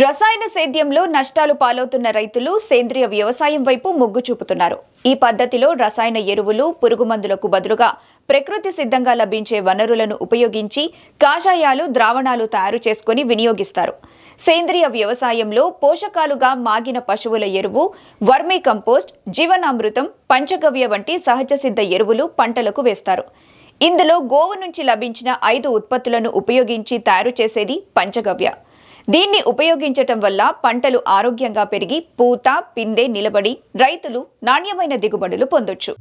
రసాయన సేద్యంలో నష్టాలు పాలవుతున్న రైతులు సేంద్రియ వ్యవసాయం వైపు మొగ్గు చూపుతున్నారు. ఈ పద్ధతిలో రసాయన ఎరువులు పురుగుమందులకు బదులుగా ప్రకృతి సిద్ధంగా లభించే వనరులను ఉపయోగించి కాషాయాలు ద్రావణాలు తయారు చేసుకుని వినియోగిస్తారు. సేంద్రియ వ్యవసాయంలో పోషకాలుగా మాగిన పశువుల ఎరువు వర్మీ కంపోస్ట్ జీవనామృతం పంచగవ్య వంటి సహజ సిద్ధ ఎరువులు పంటలకు వేస్తారు. ఇందులో గోవు నుంచి లభించిన ఐదు ఉత్పత్తులను ఉపయోగించి తయారు చేసేది పంచగవ్య. దీన్ని ఉపయోగించటం వల్ల పంటలు ఆరోగ్యంగా పెరిగి పూత పిందె నిలబడి రైతులు నాణ్యమైన దిగుబడులు పొందొచ్చు.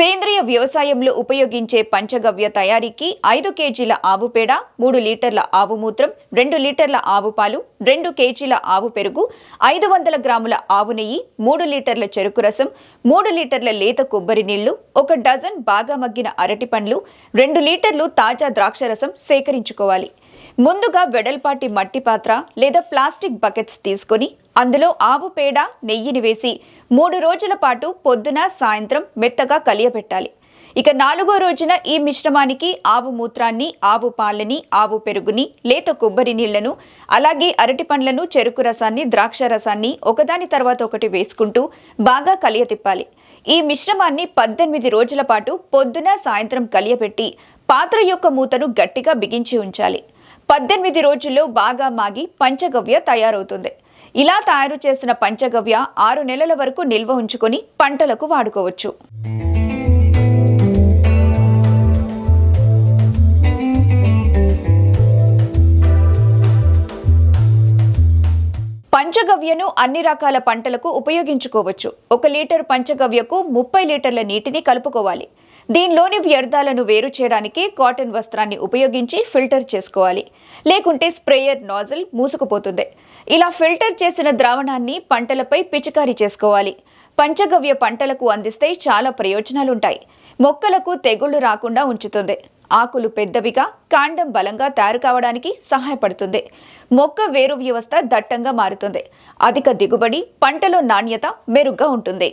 సేంద్రియ వ్యవసాయంలో ఉపయోగించే పంచగవ్య తయారీకి ఐదు కేజీల ఆవు పేడ మూడు లీటర్ల ఆవు మూత్రం రెండు లీటర్ల ఆవు పాలు రెండు కేజీల ఆవు పెరుగు ఐదు వందల గ్రాముల ఆవు నెయ్యి మూడు లీటర్ల చెరుకు రసం మూడు లీటర్ల లేత కొబ్బరి నీళ్ళు ఒక డజన్ బాగా మగ్గిన అరటి పండ్లు రెండు లీటర్లు తాజా ద్రాక్ష రసం సేకరించుకోవాలి. ముందుగా వెడల్పాటి మట్టి పాత్ర లేదా ప్లాస్టిక్ బకెట్స్ తీసుకొని అందులో ఆవు పేడ నెయ్యిని వేసి మూడు రోజుల పాటు పొద్దున సాయంత్రం మెత్తగా కలియబెట్టాలి. ఇక నాలుగో రోజున ఈ మిశ్రమానికి ఆవు మూత్రాన్ని ఆవు పాలని ఆవు పెరుగుని లేత కొబ్బరి నీళ్ళను అలాగే అరటి పండ్లను చెరుకు రసాన్ని ద్రాక్ష రసాన్ని ఒకదాని తర్వాత ఒకటి వేసుకుంటూ బాగా కలియతిప్పాలి ఈ మిశ్రమాన్ని పద్దెనిమిది రోజుల పాటు పొద్దున సాయంత్రం కలియబెట్టి పాత్ర యొక్క మూతను గట్టిగా బిగించి ఉంచాలి. పద్దెనిమిది రోజుల్లో బాగా మాగి పంచగవ్య తయారవుతుంది. ఇలా తయారు చేసిన పంచగవ్య ఆరు నెలల వరకు నిల్వ ఉంచుకొని పంటలకు వాడుకోవచ్చు. పంచగవ్యను అన్ని రకాల పంటలకు ఉపయోగించుకోవచ్చు. ఒక లీటర్ పంచగవ్యకు ముప్పై లీటర్ల నీటిని కలుపుకోవాలి. దీనిలోని వ్యర్థాలను వేరు చేయడానికి కాటన్ వస్త్రాన్ని ఉపయోగించి ఫిల్టర్ చేసుకోవాలి. లేకుంటే స్ప్రేయర్ నాజిల్ మూసుకుపోతుంది. ఇలా ఫిల్టర్ చేసిన ద్రావణాన్ని పంటలపై పిచికారీ చేసుకోవాలి. పంచగవ్య పంటలకు అందిస్తే చాలా ప్రయోజనాలుంటాయి. మొక్కలకు తెగుళ్ళు రాకుండా ఉంచుతుంది. ఆకులు పెద్దవిగా కాండం బలంగా తయారు కావడానికి సహాయపడుతుంది. మొక్క వేరు వ్యవస్థ దట్టంగా మారుతుంది. అధిక దిగుబడి పంటలో నాణ్యత మెరుగ్గా ఉంటుంది.